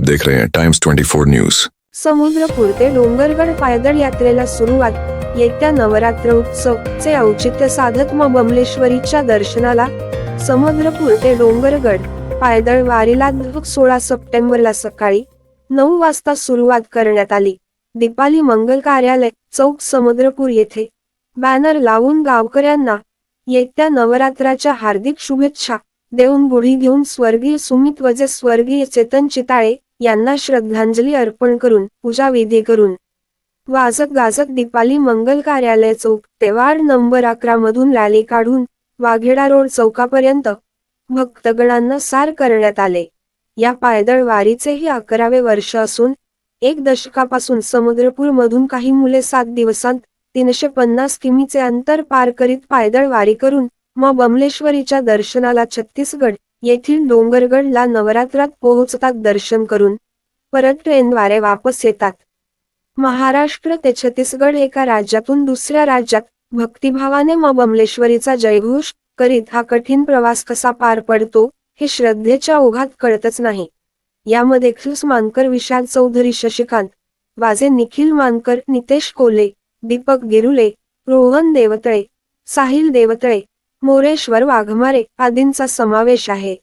देख रहे हैं टाइम्स 24 न्यूज समुद्रपूर ते डोंगरगड पायदळ यात्रेला सुरुवात. येत्या नवरात्र उत्सव चे औचित्य साधत म बमलेश्वरीच्या दर्शनाला समुद्रपूर ते डोंगरगड पायदळ वारीला सोळा सप्टेंबरला सकाळी नऊ वाजता सुरुवात करण्यात आली. दीपाली मंगल कार्यालय चौक समुद्रपूर येथे बॅनर लावून गावकऱ्यांना येत्या नवरात्राच्या हार्दिक शुभेच्छा देऊन गुढी घेऊन स्वर्गीय सुमित वजे स्वर्गीय चेतन चिताळे यांना श्रद्धांजली अर्पण करून पूजा विधी करून. वाजत गाजत दीपाली मंगल कार्यालय चौक ते वार्ड नंबर अकरा मधून रॅली काढून वाघेडा रोड चौकापर्यंत भक्तगणांना सार करण्यात आले. या पायदळ वारीचेही अकरावे वर्ष असून एक दशकापासून समुद्रपूर मधून काही मुले सात दिवसांत तीनशे पन्नास किमीचे अंतर पार करीत पायदळ वारी करून म बमलेश्वरीच्या दर्शनाला छत्तीसगड येथील डोंगरगडला नवरात्रात पोहोचतात दर्शन करून परत ट्रेनद्वारे वापस येतात. महाराष्ट्र ते छत्तीसगड एका राज्यातून दुसऱ्या राज्यात भक्तिभावाने म बमलेश्वरीचा जयघोष करीत हा कठीण प्रवास कसा पार पडतो हे श्रद्धेच्या ओघात कळतच नाही. यामध्ये खिल्स मानकर विशाल चौधरी शशिकांत वाजे निखिल मानकर नितेश कोले दीपक गिरुले रोहन देवतळे साहिल देवतळे मोरेश्वर वाघमारे आदींचा समावेश आहे.